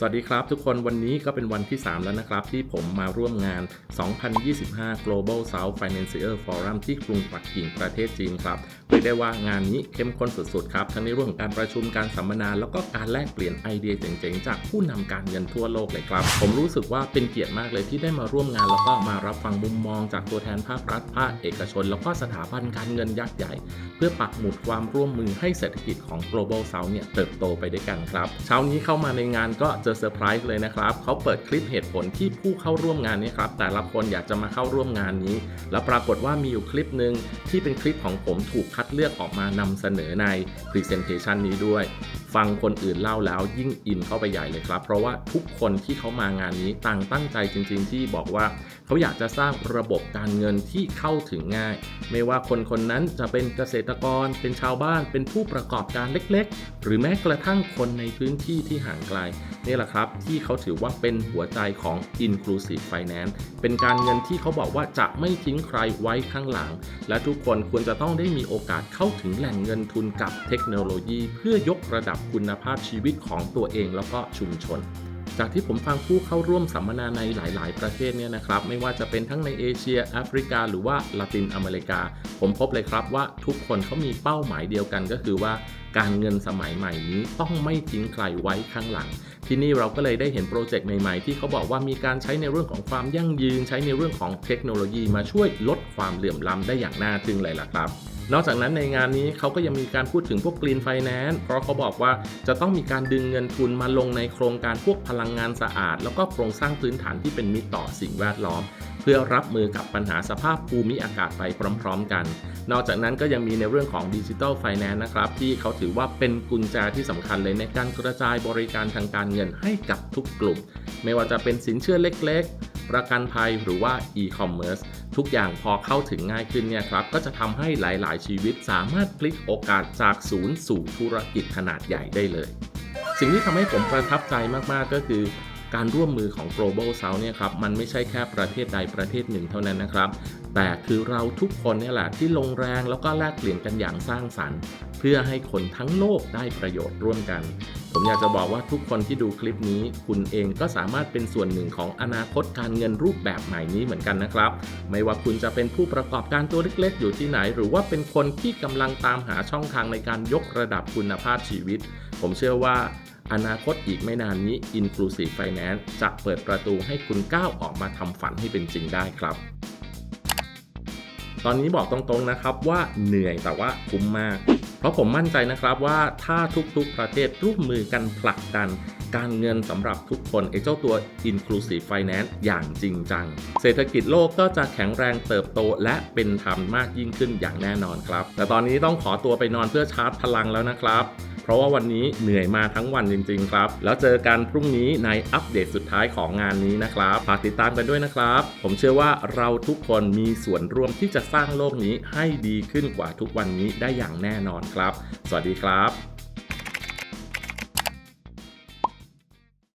สวัสดีครับทุกคนวันนี้ก็เป็นวันที่ 3 แล้วนะครับ ที่ผมมาร่วมงาน 2025 Global South Financier Forum ที่กรุงปักกิ่งประเทศจีนครับเรียกได้ว่างานนี้เข้มข้นสุดๆครับ ทั้งในเรื่องของการประชุมการสัมมนาแล้วก็การแลกเปลี่ยนไอเดียเจ๋งๆ จากผู้นำการเงินทั่วโลกเลยครับ ผมรู้สึกว่าเป็นเกียรติมากเลยที่ได้มาร่วมงานแล้วก็มารับฟังมุมมองจากตัวแทนภาครัฐภาคเอกชน แล้วก็สถาบันการเงินยักษ์ใหญ่ เพื่อปักหมุดความร่วมมือให้เศรษฐกิจของ global south เนี่ยเติบโตไปด้วยกันครับเช้านี้เข้ามาในงานก็เจอเซอร์ไพรส์เลยนะครับเขาเปิดคลิปเหตุผลที่ผู้เข้าร่วมงานนี้ครับแต่ละคนอยากจะมาเข้าร่วมงานนี้ แล้วปรากฏว่ามีอยู่คลิปหนึ่งที่เป็นคลิปของผมถูกคัดเลือกออกมานำเสนอใน Presentation นี้ด้วย ฟังคนอื่นเล่าแล้วยิ่งอินเข้าไปใหญ่เลยครับ เพราะว่าทุกคนที่เขามางานนี้ต่างตั้งใจจริง ๆ ที่บอกว่าเขาอยากจะสร้างระบบการเงินที่เข้าถึงง่าย ไม่ว่าคนคนนั้นจะเป็นเกษตรกร เป็นชาวบ้าน เป็นผู้ประกอบการเล็ก ๆ หรือแม้กระทั่งคนในพื้นที่ที่ห่างไกลนี่แหละครับ ที่เขาถือว่าเป็นหัวใจของ Inclusive Finance เป็นการเงินที่เขาบอกว่าจะไม่ทิ้งใครไว้ข้างหลัง และทุกคนควรจะต้องได้มีโอกาสเข้าถึงแหล่งเงินทุนกับเทคโนโลยี เพื่อยกระดับคุณภาพชีวิตของตัวเองแล้วก็ชุมชน จากที่ผมฟังผู้เข้าร่วมสัมมนาในหลาย ๆ ประเทศเนี่ยนะครับ ไม่ว่าจะเป็นทั้งในเอเชียแอฟริกา หรือว่าละตินอเมริกา ผมพบเลยครับว่าทุกคนเขามีเป้าหมายเดียวกันก็คือว่าการเงินสมัยใหม่นี้ต้องไม่ทิ้งใครไว้ข้างหลัง ที่นี่เราก็เลยได้เห็นโปรเจกต์ใหม่ ๆ ที่เขาบอกว่ามีการใช้ในเรื่องของความยั่งยืน ใช้ในเรื่องของเทคโนโลยีมาช่วยลดความเหลื่อมล้ำได้อย่างน่าทึ่งเลยล่ะครับ นอกจากนั้นในงานนี้เขาก็ยังมีการพูดถึงพวก Green Finance เพราะเขาบอกว่าจะต้องมีการดึงเงินทุนมาลงในโครงการพวกพลังงานสะอาด แล้วก็โครงสร้างพื้นฐานที่เป็นมิตรต่อสิ่งแวดล้อม เพื่อรับมือกับปัญหาสภาพภูมิอากาศไปพร้อม ๆ กัน นอกจากนั้นก็ยังมีในเรื่องของดิจิทัลไฟแนนซ์นะครับที่เขาถือว่าเป็นกุญแจที่สำคัญเลยในการกระจายบริการทางการเงินให้กับทุกกลุ่ม ไม่ว่าจะเป็นสินเชื่อเล็ก ประกันภัยหรือว่า e-commerce ทุกอย่างพอเข้าถึงง่ายขึ้นเนี่ยครับก็จะทำให้หลาย ๆ ชีวิตสามารถพลิกโอกาสจากศูนย์สู่ธุรกิจขนาดใหญ่ได้เลย สิ่งที่ทำให้ผมประทับใจมาก ๆ ก็คือ การร่วมมือของ global south เนี่ยครับมันไม่ใช่แค่ประเทศใดประเทศหนึ่งเท่านั้นนะครับ แต่คือเราทุกคนเนี่ยแหละที่ลงแรงแล้วก็แลกเปลี่ยนกันอย่างสร้างสรรค์ เพื่อให้คนทั้งโลกได้ประโยชน์ร่วมกัน ผมอยากจะบอกว่าทุกคนที่ดูคลิปนี้ คุณเองก็สามารถเป็นส่วนหนึ่งของอนาคตการเงินรูปแบบใหม่นี้เหมือนกันนะครับ ไม่ว่าคุณจะเป็นผู้ประกอบการตัวเล็กๆ อยู่ที่ไหน หรือว่าเป็นคนที่กำลังตามหาช่องทางในการยกระดับคุณภาพชีวิต ผมเชื่อว่า อนาคตอีกไม่นานนี้ Inclusive Finance จะเปิดประตูให้คุณก้าวออกมาทำฝันให้เป็นจริงได้ครับ ตอนนี้บอกตรงๆนะครับว่าเหนื่อยแต่ว่าคุ้มมาก เพราะผมมั่นใจนะครับว่าถ้าทุกๆประเทศร่วมมือกันผลักดันการเงินสำหรับทุกคนไอ้เจ้าตัว Inclusive Finance อย่างจริงจัง เศรษฐกิจโลกก็จะแข็งแรงเติบโตและเป็นธรรมมากยิ่งขึ้นอย่างแน่นอนครับ แต่ตอนนี้ต้องขอตัวไปนอนเพื่อชาร์จพลังแล้วนะครับ ราะว่าวันนี้เหนื่อยมาทั้งวันจริง ๆ ครับ แล้วเจอกันพรุ่งนี้ในอัปเดตสุดท้ายของงานนี้นะครับฝากติดตามกันด้วยนะครับ ผมเชื่อว่าเราทุกคนมีส่วนร่วมที่จะสร้างโลกนี้ให้ดีขึ้นกว่าทุกวันนี้ได้อย่างแน่นอนครับ สวัสดีครับ